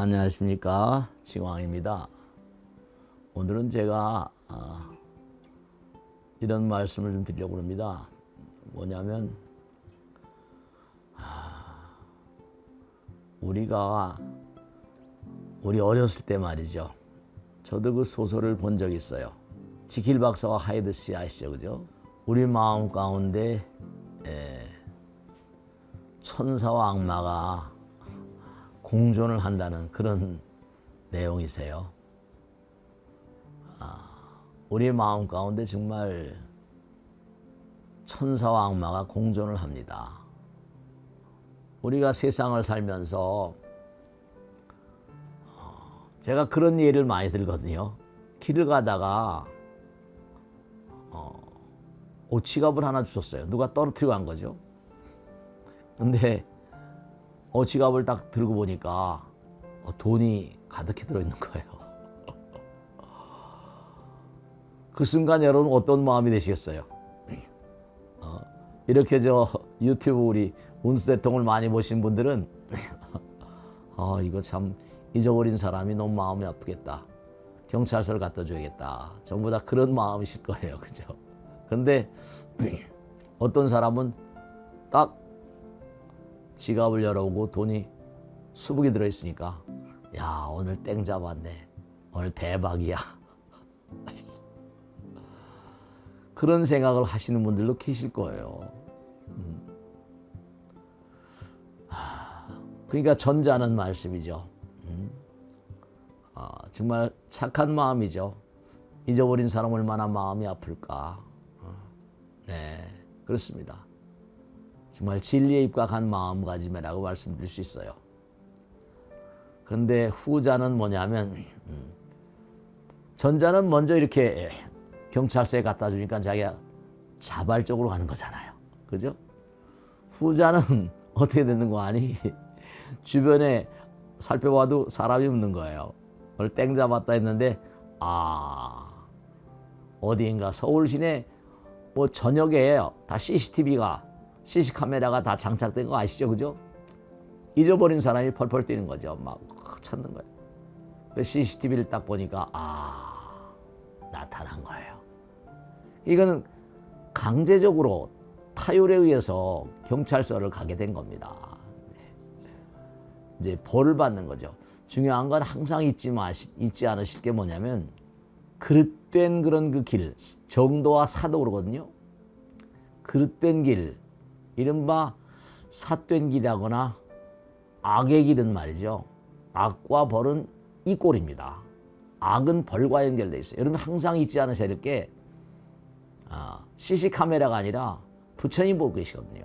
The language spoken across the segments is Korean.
안녕하십니까 지광입니다. 오늘은 제가 아, 이런 말씀을 좀 드리려고 합니다. 뭐냐면 아, 우리가 우리 어렸을 때 말이죠. 저도 그 소설을 본 적이 있어요. 지킬 박사와 하이드 씨 아시죠, 그죠? 우리 마음 가운데 에, 천사와 악마가 공존을 한다는 그런 내용이세요. 아, 우리 마음 가운데 정말 천사와 악마가 공존을 합니다. 우리가 세상을 살면서 어, 제가 그런 예를 많이 들거든요. 길을 가다가 어, 오치갑을 하나 주셨어요. 누가 떨어뜨리고 간 거죠. 근데 어 지갑을 딱 들고 보니까 어, 돈이 가득히 들어있는 거예요. 그 순간 여러분 어떤 마음이 되시겠어요? 어, 이렇게 저 유튜브 우리 운수 대통을 많이 보신 분들은 아 이거 참 잊어버린 사람이 너무 마음이 아프겠다. 경찰서를 갖다 줘야겠다. 전부 다 그런 마음이실 거예요, 그죠? 근데 어떤 사람은 딱 지갑을 열어보고 돈이 수북이 들어있으니까 야 오늘 땡 잡았네. 오늘 대박이야. 그런 생각을 하시는 분들도 계실 거예요. 음. 하, 그러니까 전자는 말씀이죠. 음. 아, 정말 착한 마음이죠. 잊어버린 사람 얼마나 마음이 아플까. 어. 네 그렇습니다 정말 진리에 입각한 마음가짐이라고 말씀드릴 수 있어요. 근데 후자는 뭐냐면 음, 전자는 먼저 이렇게 경찰서에 갖다 주니까 자기가 자발적으로 가는 거잖아요. 그죠? 후자는 어떻게 되는 거 아니? 주변에 살펴봐도 사람이 없는 거예요. 오늘 땡 잡았다 했는데 아 어디인가 서울 시내 뭐 저녁에 다 CCTV가 CC 카메라가 다 장착된 거 아시죠, 그죠? 잊어버린 사람이 펄펄 뛰는 거죠. 막 찾는 거예요. 그 CCTV를 딱 보니까 아 나타난 거예요. 이거는 강제적으로 타율에 의해서 경찰서를 가게 된 겁니다. 이제 벌을 받는 거죠. 중요한 건 항상 잊지 마시, 잊지 않으실 게 뭐냐면 그릇된 그런 그 길, 정도와 사도 그러거든요. 그릇된 길, 이른바 삿된 길이라거나 악의 길은 말이죠. 악과 벌은 이 꼴입니다. 악은 벌과 연결돼 있어요. 여러분 항상 잊지 않으셔야 될게 아, CC 카메라가 아니라 부처님 보고 계시거든요.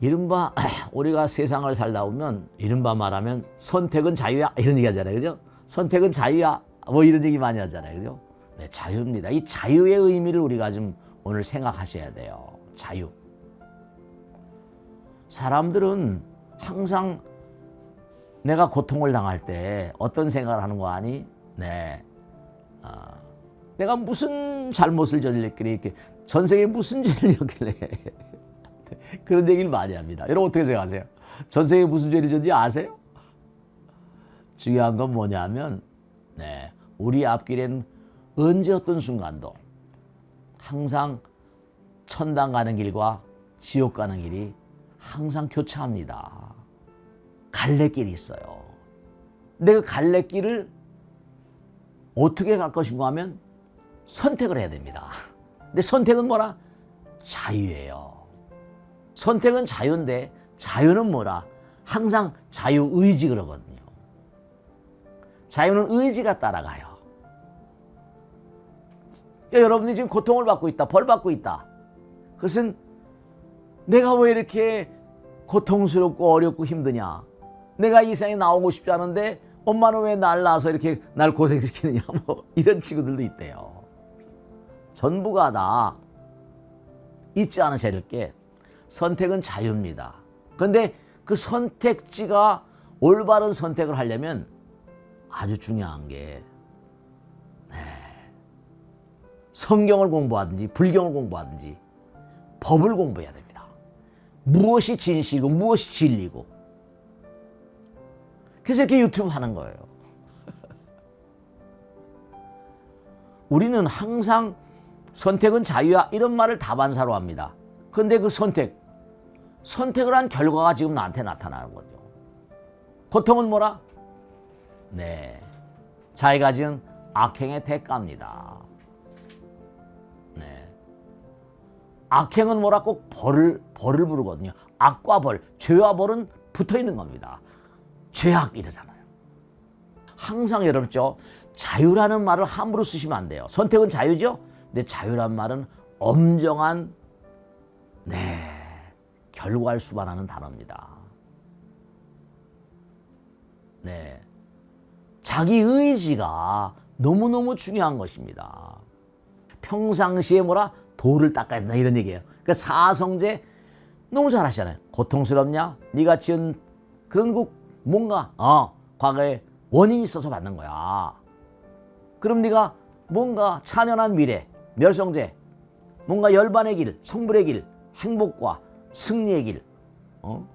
이른바 우리가 세상을 살다 보면 이른바 말하면 선택은 자유야 이런 얘기 하잖아요. 그죠? 선택은 자유야 뭐 이런 얘기 많이 하잖아요. 그죠? 네, 자유입니다. 이 자유의 의미를 우리가 좀 오늘 생각하셔야 돼요. 자유. 사람들은 항상 내가 고통을 당할 때 어떤 생각을 하는 거 아니? 네. 어, 내가 무슨 잘못을 저질렀길래 이렇게 전생에 무슨 죄를 졌길래 그런 얘기를 많이 합니다. 여러분 어떻게 생각하세요? 전생에 무슨 죄를 졌는지 아세요? 중요한 건 뭐냐면 네, 우리 앞길엔 언제 어떤 순간도 항상 천당 가는 길과 지옥 가는 길이 항상 교차합니다. 갈래길이 있어요. 내가 갈래길을 어떻게 갈 것인가 하면 선택을 해야 됩니다. 근데 선택은 뭐라? 자유예요. 선택은 자유인데 자유는 뭐라? 항상 자유의지 그러거든요. 자유는 의지가 따라가요. 여러분이 지금 고통을 받고 있다, 벌 받고 있다. 그것은 내가 왜 이렇게 고통스럽고 어렵고 힘드냐? 내가 이 세상에 나오고 싶지 않은데 엄마는 왜 날 낳아서 이렇게 날 고생시키느냐? 뭐 이런 친구들도 있대요. 전부가 다 잊지 않으셔야 될게 선택은 자유입니다. 근데 그 선택지가 올바른 선택을 하려면 아주 중요한 게 성경을 공부하든지 불경을 공부하든지 법을 공부해야 됩니다. 무엇이 진실이고 무엇이 진리고 그래서 이렇게 유튜브 하는 거예요. 우리는 항상 선택은 자유야 이런 말을 다반사로 합니다. 근데 그 선택, 선택을 한 결과가 지금 나한테 나타나는 거죠. 고통은 뭐라? 네. 자기가 지은 악행의 대가입니다. 악행은 뭐라 꼭 벌을, 벌을 부르거든요. 악과 벌, 죄와 벌은 붙어 있는 겁니다. 죄악 이러잖아요. 항상 여러분죠 자유라는 말을 함부로 쓰시면 안 돼요. 선택은 자유죠. 근데 자유란 말은 엄정한 네 결과를 수반하는 단어입니다. 네 자기 의지가 너무 너무 중요한 것입니다. 평상시에 뭐라 돌을 닦아야 된다 이런 얘기예요. 그러니까 사성제 너무 잘 하시잖아요. 고통스럽냐? 네가 지은 그런 그 뭔가 어 과거에 원인이 있어서 받는 거야. 그럼 네가 뭔가 찬연한 미래, 멸성제, 뭔가 열반의 길, 성불의 길, 행복과 승리의 길, 어?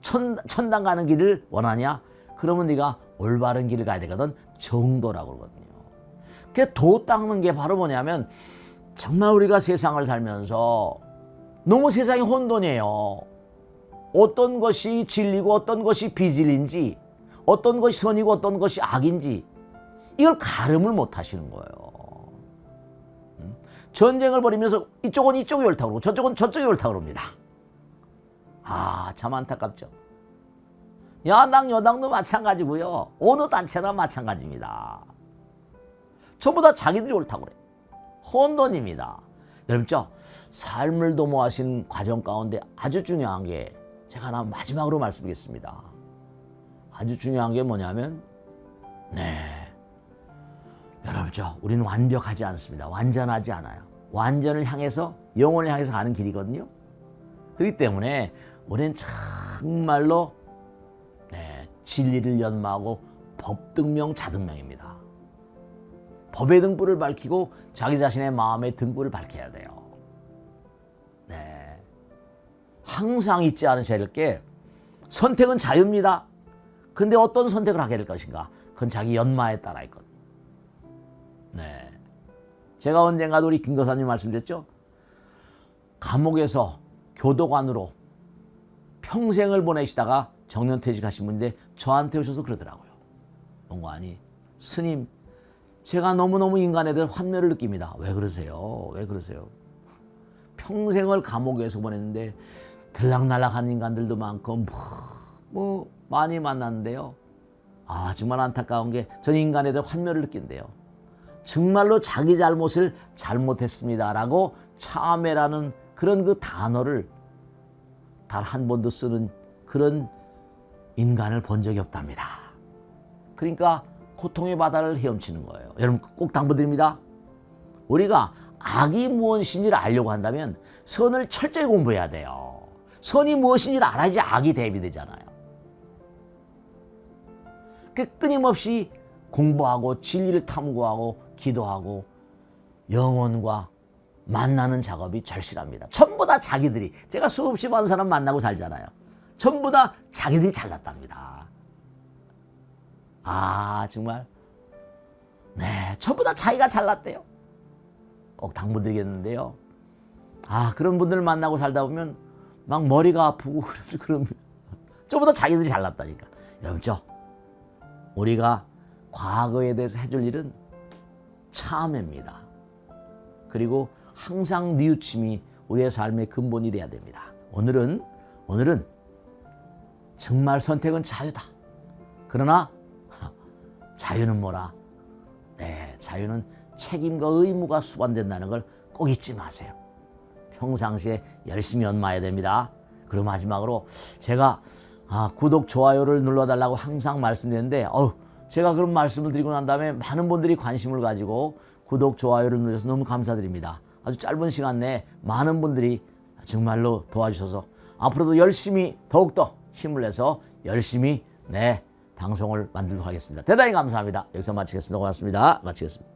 천, 천당 가는 길을 원하냐? 그러면 네가 올바른 길을 가야 되거든. 정도라고 그러거든요. 그도 닦는 게 바로 뭐냐면 정말 우리가 세상을 살면서 너무 세상이 혼돈이에요. 어떤 것이 진리고 어떤 것이 비진리인지 어떤 것이 선이고 어떤 것이 악인지 이걸 가름을 못 하시는 거예요. 음? 전쟁을 벌이면서 이쪽은 이쪽이 옳다고 그러고 저쪽은 저쪽이 옳다고 그럽니다. 아, 참 안타깝죠. 야당, 여당도 마찬가지고요. 어느 단체나 마찬가지입니다. 전부 다 자기들이 옳다고 그래요. 혼돈입니다. 여러분 죠, 삶을 도모하신 과정 가운데 아주 중요한 게 제가 하나 마지막으로 말씀드리겠습니다. 아주 중요한 게 뭐냐면, 네. 여러분 죠, 우리는 완벽하지 않습니다. 완전하지 않아요. 완전을 향해서, 영혼을 향해서 가는 길이거든요. 그렇기 때문에 우리는 정말로 네, 진리를 연마하고 법등명 자등명입니다. 법의 등불을 밝히고 자기 자신의 마음의 등불을 밝혀야 돼요. 네. 항상 잊지 않으셔야 될게 선택은 자유입니다. 근데 어떤 선택을 하게 될 것인가? 그건 자기 연마에 따라 있거든. 네. 제가 언젠가 우리 김거사님 말씀드렸죠? 감옥에서 교도관으로 평생을 보내시다가 정년퇴직하신 분인데 저한테 오셔서 그러더라고요. 아니 스님 제가 너무너무 인간에 대한 환멸을 느낍니다. 왜 그러세요? 왜 그러세요? 평생을 감옥에서 보냈는데 들락날락한 인간들도 많고 뭐, 뭐 많이 만났는데요. 아 정말 안타까운 게 전 인간에 대한 환멸을 느낀대요. 정말로 자기 잘못을 잘못했습니다라고 참회라는 그런 그 단어를 단 한 번도 쓰는 그런 인간을 본 적이 없답니다. 그러니까 고통의 바다를 헤엄치는 거예요. 여러분 꼭 당부드립니다. 우리가 악이 무엇인지를 알려고 한다면 선을 철저히 공부해야 돼요. 선이 무엇인지를 알아야지 악이 대비되잖아요. 그 끊임없이 공부하고 진리를 탐구하고 기도하고 영혼과 만나는 작업이 절실합니다. 전부 다 자기들이 제가 수없이 많은 사람 만나고 살잖아요. 전부 다 자기들이 잘났답니다. 아 정말 네 전부 다 자기가 잘났대요. 꼭 당부드리겠는데요. 아 그런 분들 만나고 살다 보면 막 머리가 아프고 그러면 전부 다 자기들이 잘났다니까. 여러분죠 우리가 과거에 대해서 해줄 일은 참회입니다. 그리고 항상 뉘우침이 우리의 삶의 근본이 돼야 됩니다. 오늘은 오늘은 정말 선택은 자유다. 그러나 자유는 뭐라? 네, 자유는 책임과 의무가 수반된다는 걸 꼭 잊지 마세요. 평상시에 열심히 연마해야 됩니다. 그리고 마지막으로 제가 아, 구독, 좋아요를 눌러달라고 항상 말씀드리는데 어우, 제가 그런 말씀을 드리고 난 다음에 많은 분들이 관심을 가지고 구독, 좋아요를 눌러서 너무 감사드립니다. 아주 짧은 시간 내에 많은 분들이 정말로 도와주셔서 앞으로도 열심히 더욱더 힘을 내서 열심히 네 방송을 만들도록 하겠습니다. 대단히 감사합니다. 여기서 마치겠습니다. 고맙습니다. 마치겠습니다.